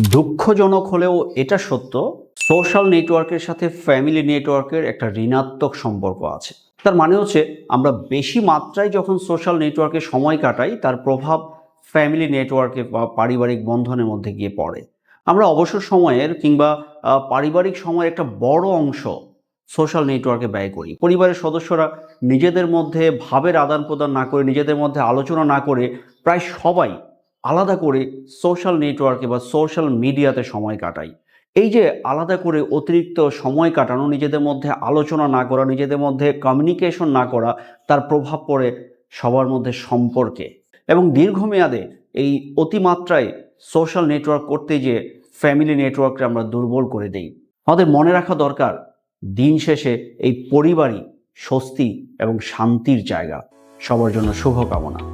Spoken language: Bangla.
দুঃখজনক হলেও এটা সত্য সোশ্যাল নেটওয়ার্কের সাথে ফ্যামিলি নেটওয়ার্কের একটা ঋণাত্মক সম্পর্ক আছে। তার মানে হচ্ছে, আমরা বেশি মাত্রায় যখন সোশ্যাল নেটওয়ার্কে সময় কাটাই, তার প্রভাব ফ্যামিলি নেটওয়ার্কে বা পারিবারিক বন্ধনের মধ্যে গিয়ে পড়ে। আমরা অবসর সময়ের কিংবা পারিবারিক সময়ের একটা বড় অংশ সোশ্যাল নেটওয়ার্কে ব্যয় করি। পরিবারের সদস্যরা নিজেদের মধ্যে ভাবের আদান প্রদান না করে, নিজেদের মধ্যে আলোচনা না করে, প্রায় সবাই আলাদা করে সোশ্যাল নেটওয়ার্কে বা সোশ্যাল মিডিয়াতে সময় কাটাই। এই যে আলাদা করে অতিরিক্ত সময় কাটানো, নিজেদের মধ্যে আলোচনা না করা, নিজেদের মধ্যে কমিউনিকেশন না করা, তার প্রভাব পড়ে সবার মধ্যে সম্পর্কে। এবং দীর্ঘমেয়াদে এই অতিমাত্রায় সোশ্যাল নেটওয়ার্ক করতে গিয়ে ফ্যামিলি নেটওয়ার্ককে আমরা দুর্বল করে দেই। আমাদের মনে রাখা দরকার, দিন শেষে এই পরিবারই স্বস্তি এবং শান্তির জায়গা। সবার জন্য শুভকামনা।